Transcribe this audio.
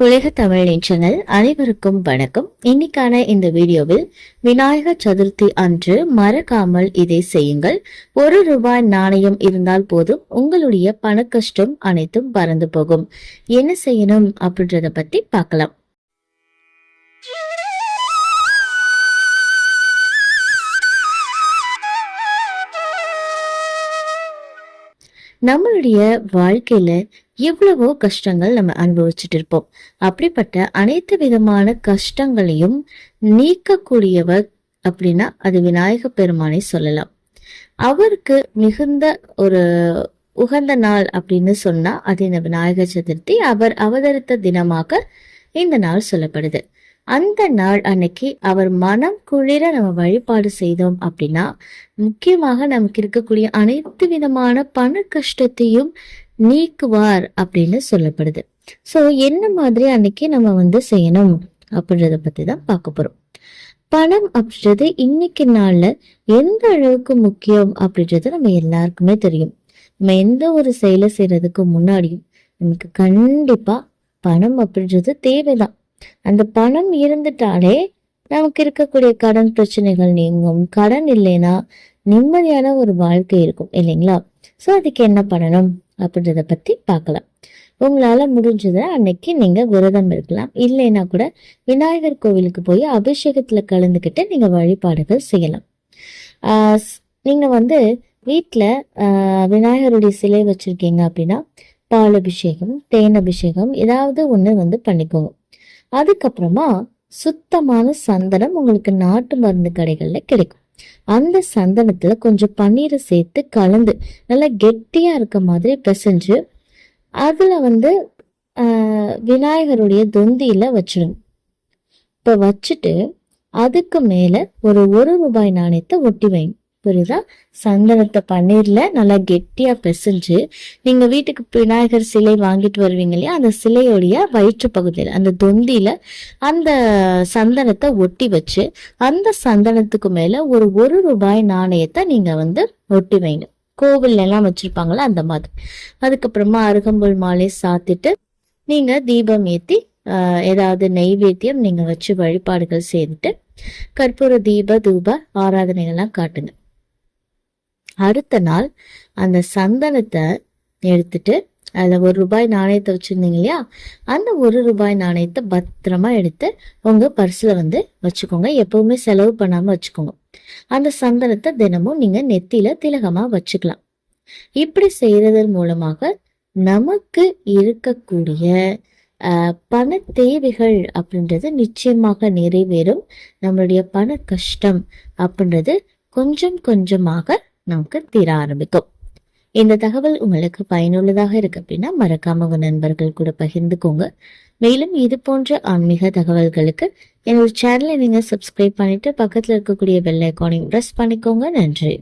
உலக தமிழ் நேற்றங்கள் அனைவருக்கும் வணக்கம். இன்னைக்கான இந்த வீடியோவில் விநாயகர் சதுர்த்தி அன்று மறக்காமல் இதை செய்யுங்கள். ஒரு ரூபாய் நாணயம் இருந்தால் போதும் உங்களுடைய பண கஷ்டம் அனைத்தும் பறந்து போகும். என்ன செய்யணும் அப்படின்றத பத்தி பார்க்கலாம். நம்மளுடைய வாழ்க்கையில எவ்வளவோ கஷ்டங்கள் நம்ம அனுபவிச்சுட்டு இருப்போம் அப்படிப்பட்ட அனைத்து விதமான கஷ்டங்களையும் நீக்கக்கூடியவர் அப்படின்னா அது விநாயக பெருமானை சொல்லலாம். அவருக்கு மிகுந்த ஒரு உகந்த நாள் அப்படின்னு சொன்னா அது இந்த விநாயகர் சதுர்த்தி. அவர் அவதரித்த தினமாக இந்த நாள் சொல்லப்படுது. அந்த நாள் அன்னைக்கு அவர் மனம் குளிர நம்ம வழிபாடு செய்தோம் அப்படின்னா முக்கியமாக நமக்கு இருக்கக்கூடிய அனைத்து விதமான பண கஷ்டத்தையும் நீக்குவார் அப்படின்னு சொல்லப்படுது. ஸோ என்ன மாதிரி அன்னைக்கு நம்ம வந்து செய்யணும் அப்படின்றத பத்தி தான் பார்க்க போறோம். பணம் அப்படின்றது இன்னைக்கு நாள்ல எந்த அளவுக்கு முக்கியம் அப்படின்றது நம்ம எல்லாருக்குமே தெரியும். நம்ம எந்த ஒரு செயலை செய்யறதுக்கு முன்னாடியும் நமக்கு கண்டிப்பா பணம் அப்படின்றது தேவைதான். அந்த பணம் இருந்துட்டாலே நமக்கு இருக்கக்கூடிய கடன் பிரச்சனைகள் நீங்கும். கடன் இல்லைன்னா நிம்மதியான ஒரு வாழ்க்கை இருக்கும் இல்லைங்களா? ஸோ அதுக்கு என்ன பண்ணணும் அப்படின்றத பத்தி பார்க்கலாம். உங்களால முடிஞ்சதை அன்னைக்கு நீங்க விரதம் இருக்கலாம். இல்லைன்னா கூட விநாயகர் கோவிலுக்கு போய் அபிஷேகத்துல கலந்துக்கிட்டு நீங்க வழிபாடுகள் செய்யலாம். ஆஹ் நீங்க வந்து வீட்டில் விநாயகருடைய சிலை வச்சிருக்கீங்க அப்படின்னா பால் அபிஷேகம் தேன் அபிஷேகம் ஏதாவது ஒன்று வந்து பண்ணிக்கோங்க. அதுக்கப்புறமா சுத்தமான சந்தனம் உங்களுக்கு நாட்டு மருந்து கடைகளில் கிடைக்கும். அந்த சந்தனத்துல கொஞ்சம் பன்னீரை சேர்த்து கலந்து நல்லா கெட்டியா இருக்க மாதிரி பிசைஞ்சு அதுல வந்து விநாயகருடைய தொந்தியில வச்சிடுங்க இப்ப வச்சுட்டு அதுக்கு மேல ஒரு ஒரு ரூபாய் நாணயத்தை ஒட்டி வைங்க. புரியுதா? சந்தனத்தை பன்னீர்ல நல்லா கெட்டியா பிசைஞ்சு நீங்க வீட்டுக்கு விநாயகர் சிலை வாங்கிட்டு வருவீங்க இல்லையா? அந்த சிலையோடைய வயிற்று பகுதியில் அந்த தொந்தியில அந்த சந்தனத்தை ஒட்டி வச்சு அந்த சந்தனத்துக்கு மேல ஒரு ஒரு ரூபாய் நாணயத்தை நீங்க வந்து ஒட்டி வைங்க. கோவில்ல எல்லாம் அந்த மாதிரி. அதுக்கப்புறமா அருகம்புல் மாலை சாத்திட்டு நீங்க தீபம் ஏத்தி ஏதாவது நெய்வேத்தியம் நீங்க வச்சு வழிபாடுகள் செய்துட்டு கற்பூர தீப தூப ஆராதனைகள்லாம் காட்டுங்க. அடுத்த நாள் அந்த சந்தனத்தை எடுத்துட்டு அதில் ஒரு ரூபாய் நாணயத்தை வச்சுருந்தீங்க இல்லையா? அந்த ஒரு ரூபாய் நாணயத்தை பத்திரமா எடுத்து உங்கள் பர்ஸில் வந்து வச்சுக்கோங்க. எப்போவுமே செலவு பண்ணாமல் வச்சுக்கோங்க. அந்த சந்தனத்தை தினமும் நீங்கள் நெத்தியில் திலகமாக வச்சுக்கலாம். இப்படி செய்கிறதன் மூலமாக நமக்கு இருக்கக்கூடிய பண தேவைகள் அப்படின்றது நிச்சயமாக நிறைவேறும். நம்மளுடைய பண கஷ்டம் அப்படின்றது கொஞ்சம் கொஞ்சமாக நமக்கு தீர ஆரம்பிக்கும். இந்த தகவல் உங்களுக்கு பயனுள்ளதாக இருக்கு அப்படின்னா மறக்காம உங்க நண்பர்கள் கூட பகிர்ந்துக்கோங்க. மேலும் இது போன்ற ஆன்மீக தகவல்களுக்கு என்னோட சேனலை நீங்க சப்ஸ்கிரைப் பண்ணிட்டு பக்கத்துல இருக்கக்கூடிய பெல் ஐக்கானையும் ப்ரெஸ் பண்ணிக்கோங்க. நன்றி.